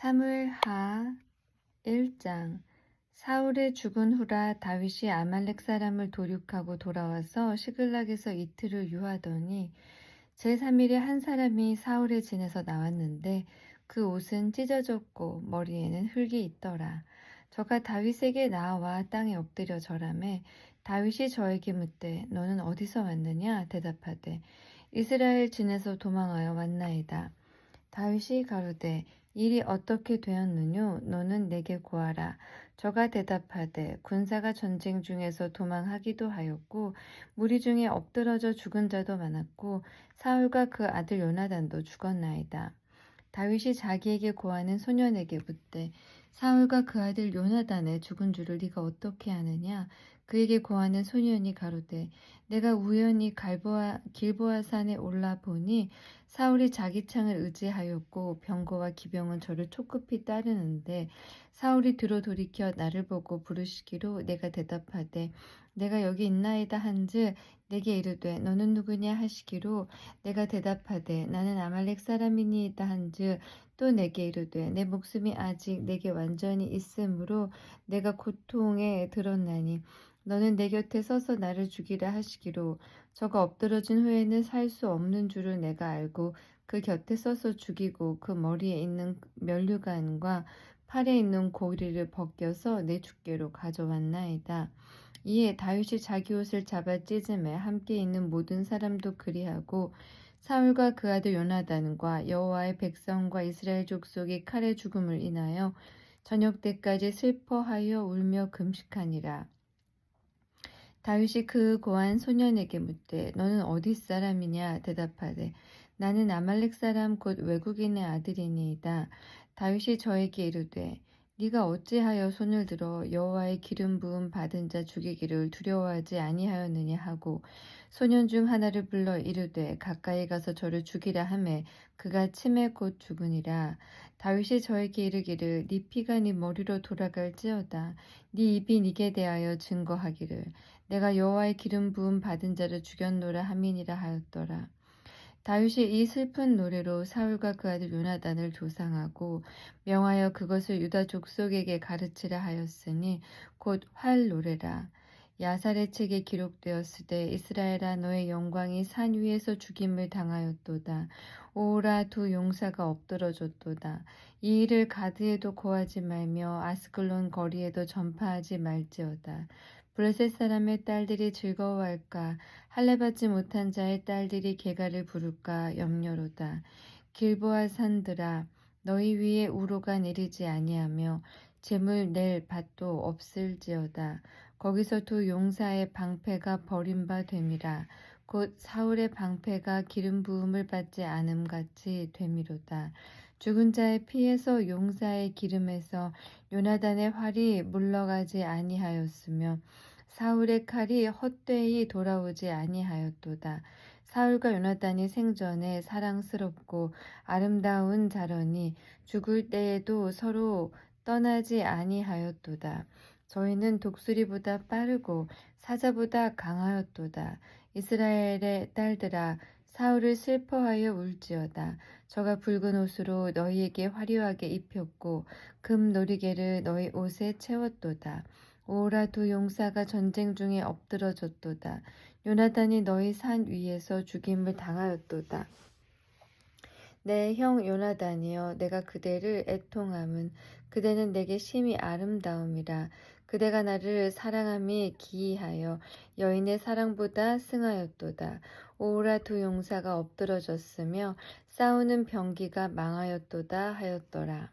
사무엘하 1장 사울의 죽은 후라 다윗이 아말렉 사람을 도륙하고 돌아와서 시글락에서 이틀을 유하더니 제3일에 한 사람이 사울의 진에서 나왔는데 그 옷은 찢어졌고 머리에는 흙이 있더라. 저가 다윗에게 나와 땅에 엎드려 절하매 다윗이 저에게 묻되 너는 어디서 왔느냐 대답하되 이스라엘 진에서 도망하여 왔나이다. 다윗이 가로되 일이 어떻게 되었느뇨 너는 내게 구하라. 저가 대답하되 군사가 전쟁 중에서 도망하기도 하였고 무리 중에 엎드러져 죽은 자도 많았고 사울과 그 아들 요나단도 죽었나이다. 다윗이 자기에게 고하는 소년에게 묻되 사울과 그 아들 요나단의 죽은 줄을 네가 어떻게 아느냐 그에게 고하는 소년이 가로되 내가 우연히 갈보아, 길보아 산에 올라 보니 사울이 자기 창을 의지하였고 병거와 기병은 저를 촉급히 따르는데 사울이 들어 돌이켜 나를 보고 부르시기로 내가 대답하되 내가 여기 있나이다 한즉 내게 이르되 너는 누구냐 하시기로 내가 대답하되 나는 아말렉 사람이니이다 한즉 또 내게 이르되 내 목숨이 아직 내게 완전히 있으므로 내가 고통에 들었나니 너는 내 곁에 서서 나를 죽이라 하시기로 저가 엎드러진 후에는 살 수 없는 줄을 내가 알고 그 곁에 서서 죽이고 그 머리에 있는 면류관과 팔에 있는 고리를 벗겨서 내 주께로 가져왔나이다. 이에 다윗이 자기 옷을 잡아 찢음에 함께 있는 모든 사람도 그리하고 사울과 그 아들 요나단과 여호와의 백성과 이스라엘 족속이 칼의 죽음을 인하여 저녁 때까지 슬퍼하여 울며 금식하니라. 다윗이 그 고한 소년에게 묻되 너는 어디 사람이냐 대답하되 나는 아말렉 사람 곧 외국인의 아들이니이다. 다윗이 저에게 이르되 네가 어찌하여 손을 들어 여호와의 기름 부음 받은 자 죽이기를 두려워하지 아니하였느냐 하고 소년 중 하나를 불러 이르되 가까이 가서 저를 죽이라 하매 그가 침에 곧 죽으니라. 다윗이 저에게 이르기를 네 피가 네 머리로 돌아갈지어다. 네 입이 네게 대하여 증거하기를. 내가 여호와의 기름 부음 받은 자를 죽였노라 함이니라 하였더라 다윗이 이 슬픈 노래로 사울과 그 아들 요나단을 조상하고 명하여 그것을 유다 족속에게 가르치라 하였으니 곧 활 노래라. 야살의 책에 기록되었으되 이스라엘아 너의 영광이 산 위에서 죽임을 당하였도다. 오라 두 용사가 엎드러졌도다. 이 일을 가드에도 고하지 말며 아스클론 거리에도 전파하지 말지어다. 블레셋 사람의 딸들이 즐거워할까 할례받지 못한 자의 딸들이 개가를 부를까 염려로다. 길보아 산들아 너희 위에 우로가 내리지 아니하며 재물 낼 밭도 없을지어다. 거기서 두 용사의 방패가 버림바 됨이라. 곧 사울의 방패가 기름 부음을 받지 않음 같이 됨이로다. 죽은 자의 피에서 용사의 기름에서 요나단의 활이 물러가지 아니하였으며 사울의 칼이 헛되이 돌아오지 아니하였도다. 사울과 요나단이 생전에 사랑스럽고 아름다운 자러니 죽을 때에도 서로 떠나지 아니하였도다. 저희는 독수리보다 빠르고 사자보다 강하였도다. 이스라엘의 딸들아 사울을 슬퍼하여 울지어다. 저가 붉은 옷으로 너희에게 화려하게 입혔고 금 놀이개를 너희 옷에 채웠도다. 오라 두 용사가 전쟁 중에 엎드러졌도다. 요나단이 너희 산 위에서 죽임을 당하였도다. 내 형 요나단이여 내가 그대를 애통함은 그대는 내게 심히 아름다움이라 그대가 나를 사랑함이 기이하여 여인의 사랑보다 승하였도다. 오라 두 용사가 엎드러졌으며 싸우는 병기가 망하였도다 하였더라.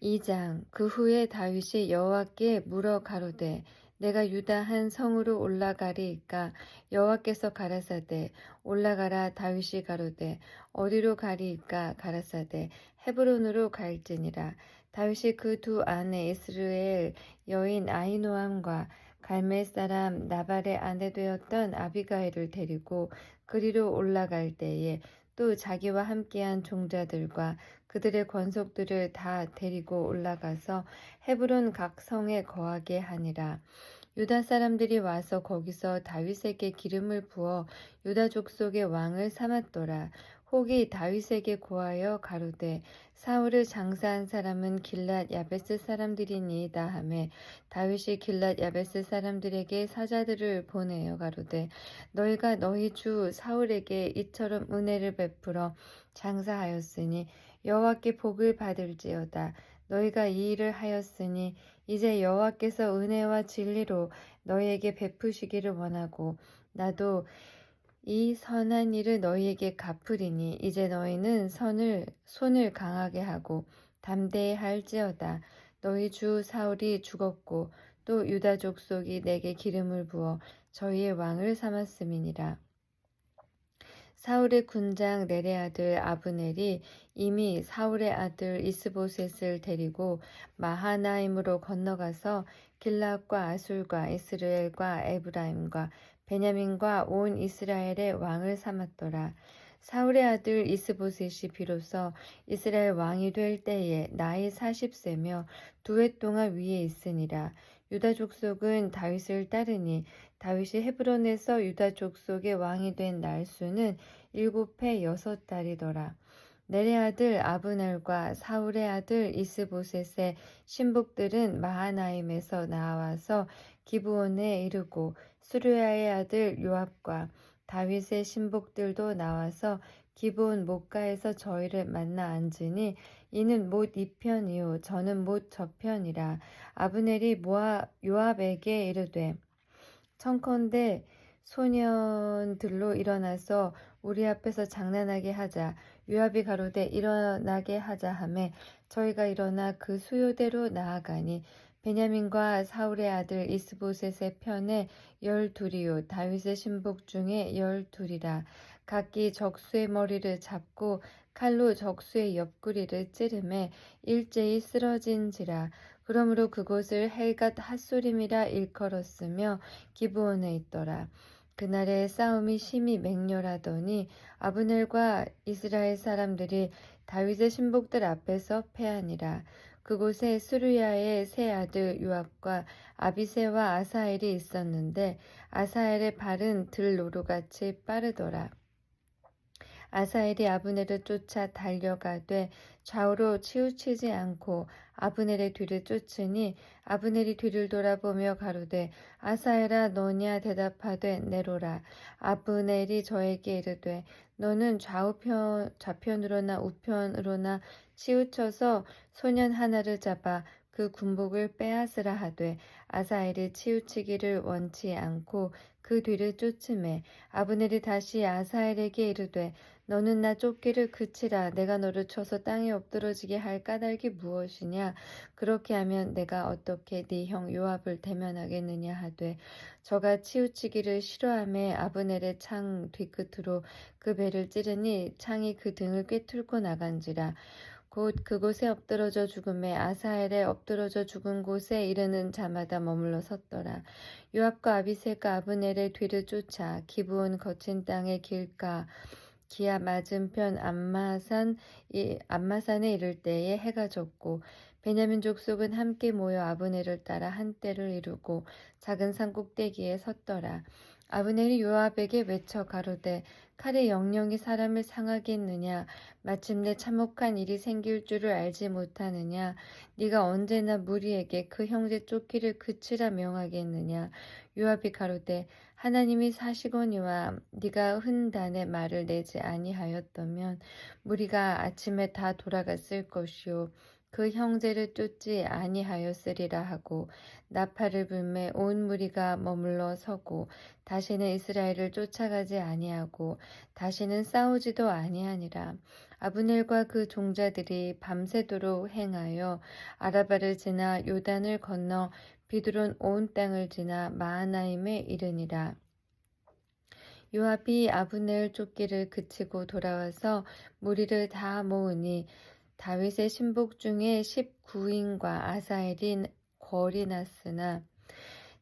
2장 그 후에 다윗이 여호와께 물어 가로되 내가 유다 한 성으로 올라가리이까 여호와께서 가라사대 올라가라 다윗이 가로되 어디로 가리이까 가라사대 헤브론으로 갈지니라 다윗이 그 두 아내 이스르엘 여인 아이노함과 갈멜 사람 나발의 아내 되었던 아비가일을 데리고 그리로 올라갈 때에 또 자기와 함께한 종자들과 그들의 권속들을 다 데리고 올라가서 헤브론 각 성에 거하게 하니라. 유다 사람들이 와서 거기서 다윗에게 기름을 부어 유다 족속의 왕을 삼았더라. 혹이 다윗에게 고하여 가로되 사울을 장사한 사람은 길랏 야베스 사람들이니이다 하매 다윗이 길랏 야베스 사람들에게 사자들을 보내어 가로되 너희가 너희 주 사울에게 이처럼 은혜를 베풀어 장사하였으니 여호와께 복을 받을지어다. 너희가 이 일을 하였으니 이제 여호와께서 은혜와 진리로 너희에게 베푸시기를 원하고 나도 이 선한 일을 너희에게 갚으리니 이제 너희는 선을 손을 강하게 하고 담대히 할지어다. 너희 주 사울이 죽었고 또 유다 족속이 내게 기름을 부어 저희의 왕을 삼았음이니라. 사울의 군장 내레 아들 아브넬이 이미 사울의 아들 이스보셋을 데리고 마하나임으로 건너가서 길라과 아술과 이스라엘과 에브라임과 베냐민과 온 이스라엘의 왕을 삼았더라. 사울의 아들 이스보셋이 비로소 이스라엘 왕이 될 때에 나이 40세며 두 해 동안 위에 있으니라. 유다 족속은 다윗을 따르니 다윗이 헤브론에서 유다 족속의 왕이 된 날수는 일곱 해 여섯 달이더라. 내레 아들 아브넬과 사울의 아들 이스보셋의 신복들은 마하나임에서 나와서 기브온에 이르고 수르야의 아들 요압과 다윗의 신복들도 나와서 기브온 목가에서 저희를 만나 앉으니 이는 못 이편이요 저는 못 저편이라 아브넬이 모아 요압에게 이르되 청컨대 소년들로 일어나서 우리 앞에서 장난하게 하자 요압이 가로되 일어나게 하자 하매 저희가 일어나 그 수요대로 나아가니 베냐민과 사울의 아들 이스보셋의 편에 열둘이요 다윗의 신복 중에 열둘이라 각기 적수의 머리를 잡고 칼로 적수의 옆구리를 찌르매 일제히 쓰러진지라 그러므로 그곳을 헬갓 핫소림이라 일컬었으며 기브온에 있더라. 그날의 싸움이 심히 맹렬하더니 아브넬과 이스라엘 사람들이 다윗의 신복들 앞에서 패하니라. 그곳에 수르야의 세 아들 요압과 아비세와 아사엘이 있었는데 아사엘의 발은 들노루같이 빠르더라. 아사엘이 아브넬을 쫓아 달려가되 좌우로 치우치지 않고 아브넬의 뒤를 쫓으니 아브넬이 뒤를 돌아보며 가로되 아사엘아 너냐 대답하되 내로라. 아브넬이 저에게 이르되 너는 좌우편 좌편으로나 우편으로나 치우쳐서 소년 하나를 잡아 그 군복을 빼앗으라 하되 아사엘이 치우치기를 원치 않고 그 뒤를 쫓음에 아브넬이 다시 아사엘에게 이르되 너는 나 쫓기를 그치라. 내가 너를 쳐서 땅에 엎드러지게 할 까닭이 무엇이냐? 그렇게 하면 내가 어떻게 네 형 요압을 대면하겠느냐 하되 저가 치우치기를 싫어함에 아브넬의 창 뒤끝으로 그 배를 찌르니 창이 그 등을 꿰뚫고 나간지라. 곧 그곳에 엎드러져 죽음에 아사엘에 엎드러져 죽은 곳에 이르는 자마다 머물러 섰더라. 요압과 아비세가 아브넬의 뒤를 쫓아 기브온 거친 땅의 길가 기아 맞은편 암마산 암마산에 이를 때에 해가 졌고 베냐민 족속은 함께 모여 아브넬을 따라 한때를 이루고 작은 산 꼭대기에 섰더라. 아브넬이 요압에게 외쳐 가로되 칼의 영영이 사람을 상하게 했느냐? 마침내 참혹한 일이 생길 줄을 알지 못하느냐? 네가 언제나 무리에게 그 형제 쫓기를 그치라 명하겠느냐? 요압이 가로되 하나님이 사시거니와 네가 흔단의 말을 내지 아니하였다면 무리가 아침에 다 돌아갔을 것이요. 그 형제를 쫓지 아니하였으리라 하고 나팔을 불매 온 무리가 머물러 서고 다시는 이스라엘을 쫓아가지 아니하고 다시는 싸우지도 아니하니라. 아브넬과 그 종자들이 밤새도록 행하여 아라바를 지나 요단을 건너 비두론 온 땅을 지나 마하나임에 이르니라 요압이 아브넬 쫓기를 그치고 돌아와서 무리를 다 모으니 다윗의 신복 중에 19인과 아사엘인 궐이 났으나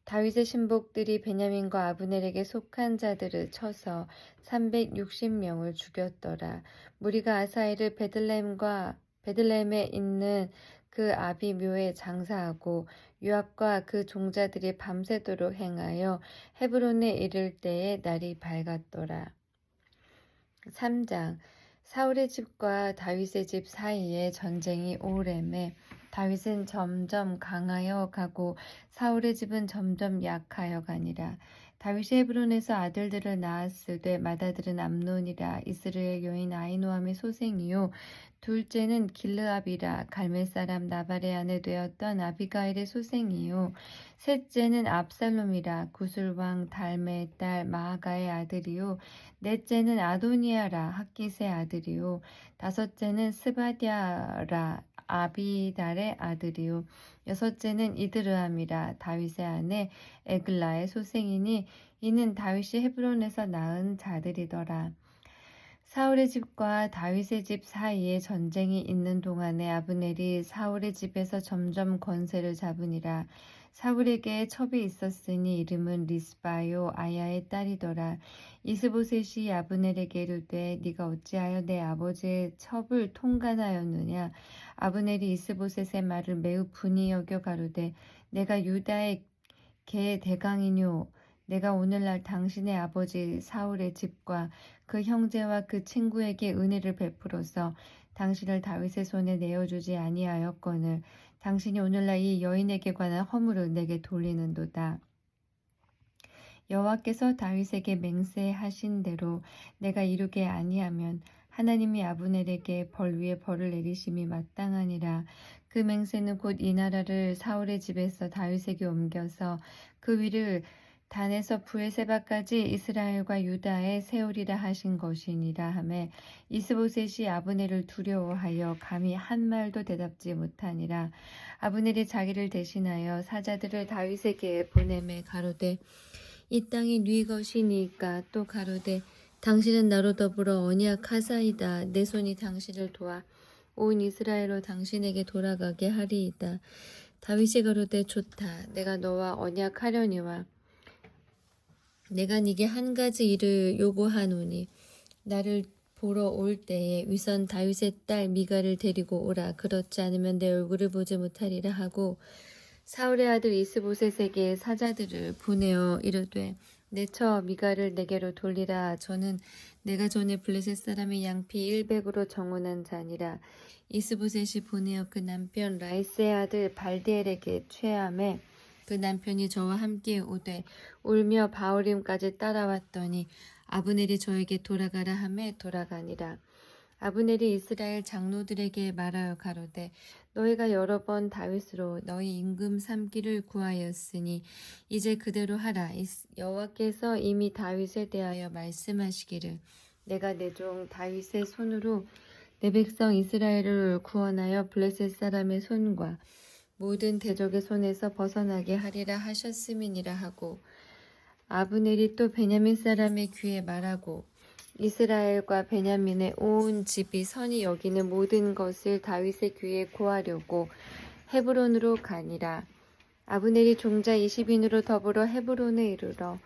다윗의 신복들이 베냐민과 아브넬에게 속한 자들을 쳐서 360명을 죽였더라. 무리가 아사엘을 베들렘과 베들렘에 있는 그 아비 묘에 장사하고 유압과 그 종자들이 밤새도록 행하여 헤브론에 이를 때에 날이 밝았더라. 3장 사울의 집과 다윗의 집 사이에 전쟁이 오래매 다윗은 점점 강하여 가고 사울의 집은 점점 약하여 가니라. 다윗이 헤브론에서 아들들을 낳았으되 맏아들은 암논이라 이스라엘 여인 아이노함의 소생이요. 둘째는 길르압이라 갈멜 사람 나발의 아내 되었던 아비가일의 소생이요. 셋째는 압살롬이라 구술 왕 달메의 딸 마아가의 아들이요. 넷째는 아도니아라 학기스의 아들이요. 다섯째는 스바디아라 아비달의 아들이요 여섯째는 이드르함이라 다윗의 아내 에글라의 소생이니 이는 다윗이 헤브론에서 낳은 자들이더라. 사울의 집과 다윗의 집 사이에 전쟁이 있는 동안에 아브넬이 사울의 집에서 점점 권세를 잡으니라. 사울에게 첩이 있었으니 이름은 리스바요 아야의 딸이더라. 이스보셋이 아브넬에게 이르되 네가 어찌하여 내 아버지의 첩을 통간하였느냐 아브넬이 이스보셋의 말을 매우 분이 여겨 가로되 내가 유다의 개 대강이뇨 내가 오늘날 당신의 아버지 사울의 집과 그 형제와 그 친구에게 은혜를 베풀어서 당신을 다윗의 손에 내어주지 아니하였거늘 당신이 오늘날 이 여인에게 관한 허물을 내게 돌리는도다. 여호와께서 다윗에게 맹세하신 대로 내가 이루게 아니하면 하나님이 아브넬에게 벌 위에 벌을 내리심이 마땅하니라. 그 맹세는 곧 이 나라를 사울의 집에서 다윗에게 옮겨서 그 위를 단에서 부에세바까지 이스라엘과 유다에 세우리라 하신 것이니라 하매 이스보셋이 아브넬을 두려워하여 감히 한 말도 대답지 못하니라. 아브넬이 자기를 대신하여 사자들을 다윗에게 보내매 가로되 이 땅이 네 것이니까 또 가로되 당신은 나로 더불어 언약하사이다. 내 손이 당신을 도와 온 이스라엘로 당신에게 돌아가게 하리이다. 다윗이 가로되 좋다. 내가 너와 언약하려니와 내가 네게 한 가지 일을 요구하노니 나를 보러 올 때에 위선 다윗의 딸 미가를 데리고 오라. 그렇지 않으면 내 얼굴을 보지 못하리라 하고 사울의 아들 이스보셋에게 사자들을 보내어 이르되 내처 미가를 내게로 돌리라. 저는 내가 전에 블레셋 사람의 양피 100으로 정원한 자니라. 이스보셋이 보내어 그 남편 라이스의 아들 발디엘에게 취함에 그 남편이 저와 함께 오되 울며 바울임까지 따라왔더니 아브넬이 저에게 돌아가라 하매 돌아가니라. 아브넬이 이스라엘 장로들에게 말하여 가로되 너희가 여러 번 다윗으로 너희 임금 삼기를 구하였으니 이제 그대로 하라. 여호와께서 이미 다윗에 대하여 말씀하시기를 내가 내 종 다윗의 손으로 내 백성 이스라엘을 구원하여 블레셋 사람의 손과 모든 대적의 손에서 벗어나게 하리라 하셨음이니라 하고 아브넬이 또 베냐민 사람의 귀에 말하고 이스라엘과 베냐민의 온 집이 선이 여기는 모든 것을 다윗의 귀에 고하려고 헤브론으로 가니라. 아브넬이 종자 20인으로 더불어 헤브론에 이르러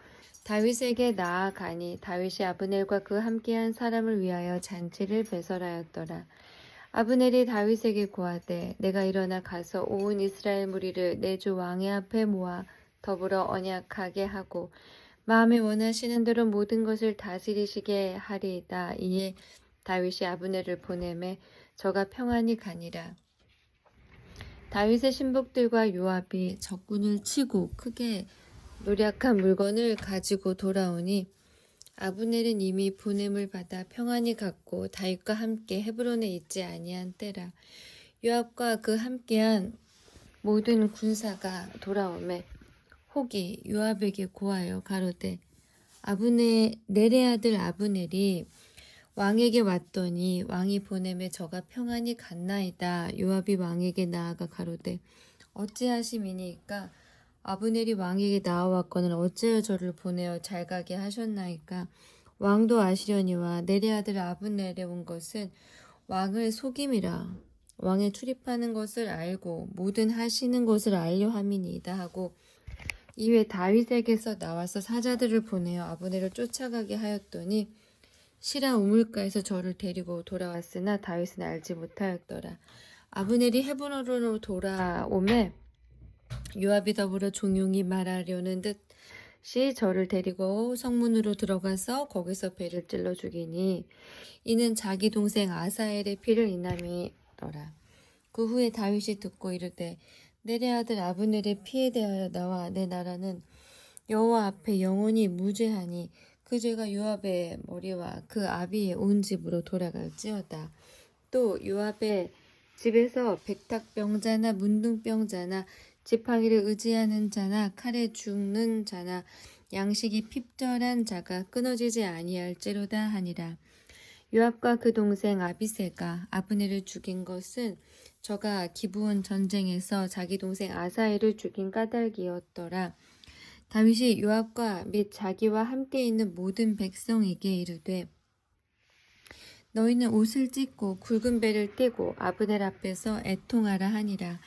다윗에게 나아가니 다윗이 아브넬과 그 함께한 사람을 위하여 잔치를 배설하였더라 아브넬이 다윗에게 고하되 내가 일어나 가서 온 이스라엘 무리를 내 주 왕의 앞에 모아 더불어 언약하게 하고 마음에 원하시는 대로 모든 것을 다스리시게 하리이다. 이에 다윗이 아브넬을 보내매 저가 평안히 가니라. 다윗의 신복들과 요압이 적군을 치고 크게 노력한 물건을 가지고 돌아오니 아브넬은 이미 보냄을 받아 평안히 갔고 다윗과 함께 헤브론에 있지 아니한 때라 요압과 그 함께한 모든 군사가 돌아오매 혹이 요압에게 고하여 가로되 아브네 넬의 아들 아브넬이 왕에게 왔더니 왕이 보냄에 저가 평안히 갔나이다. 요압이 왕에게 나아가 가로되 어찌하심이니까 아브넬이 왕에게 나와왔거늘 어찌하여 저를 보내어 잘 가게 하셨나이까? 왕도 아시려니와 내리 아들 아브넬에 온 것은 왕을 속임이라. 왕에 출입하는 것을 알고 모든 하시는 것을 알려 함이니이다 하고 이외 다윗에게서 나와서 사자들을 보내어 아브넬을 쫓아가게 하였더니 시라 우물가에서 저를 데리고 돌아왔으나 다윗은 알지 못하였더라. 아브넬이 헤브론으로 돌아오매 요압이 더불어 종용이 말하려는 듯 저를 데리고 성문으로 들어가서 거기서 배를 찔러 죽이니 이는 자기 동생 아사엘의 피를 인함이더라. 그 후에 다윗이 듣고 이르되 내래 아들 아브넬의 피에 대하여 나와 내 나라는 여호와 앞에 영원히 무죄하니 그 죄가 요압의 머리와 그 아비의 온 집으로 돌아갈지어다. 또 요압의 집에서 백탁병자나 문둥병자나 지팡이를 의지하는 자나 칼에 죽는 자나 양식이 핍절한 자가 끊어지지 아니할지로다 하니라. 요압과 그 동생 아비세가 아브넬을 죽인 것은 저가 기브온 전쟁에서 자기 동생 아사엘을 죽인 까닭이었더라. 다윗이 요압과 및 자기와 함께 있는 모든 백성에게 이르되 너희는 옷을 찢고 굵은 배를 떼고 아브넬 앞에서 애통하라 하니라.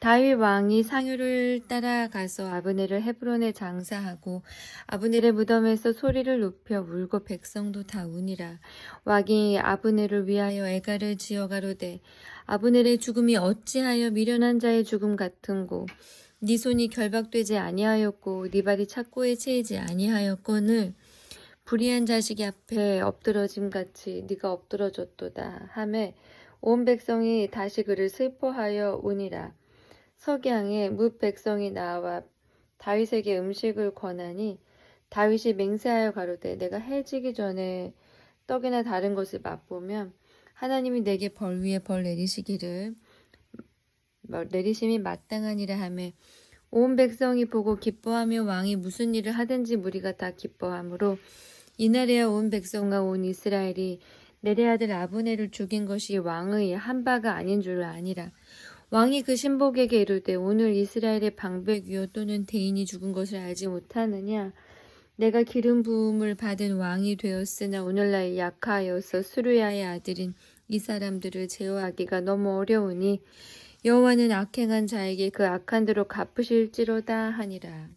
다윗 왕이 상유를 따라가서 아브넬을 헤브론에 장사하고 아브넬의 무덤에서 소리를 높여 울고 백성도 다 우니라. 왕이 아브넬을 위하여 애가를 지어 가로되 아브넬의 죽음이 어찌하여 미련한 자의 죽음 같은고? 네 손이 결박되지 아니하였고 네 발이 착고에 채이지 아니하였거늘 불의한 자식이 앞에 엎드러짐 같이 네가 엎드러졌도다. 하매 온 백성이 다시 그를 슬퍼하여 우니라 석양에 뭇 백성이 나와 다윗에게 음식을 권하니 다윗이 맹세하여 가로되 내가 해지기 전에 떡이나 다른 것을 맛보면 하나님이 내게 벌 위에 벌 내리시기를 뭐 내리심이 마땅하니라 하매 온 백성이 보고 기뻐하며 왕이 무슨 일을 하든지 무리가 다 기뻐하므로 이날에야 온 백성과 온 이스라엘이 내레 아들 아브넬을 죽인 것이 왕의 한 바가 아닌 줄 아니라 왕이 그 신복에게 이르되 오늘 이스라엘의 방백 위요 또는 대인이 죽은 것을 알지 못하느냐 내가 기름 부음을 받은 왕이 되었으나 오늘날 약하여서 수르야의 아들인 이 사람들을 제어하기가 너무 어려우니 여호와는 악행한 자에게 그 악한 대로 갚으실지로다 하니라.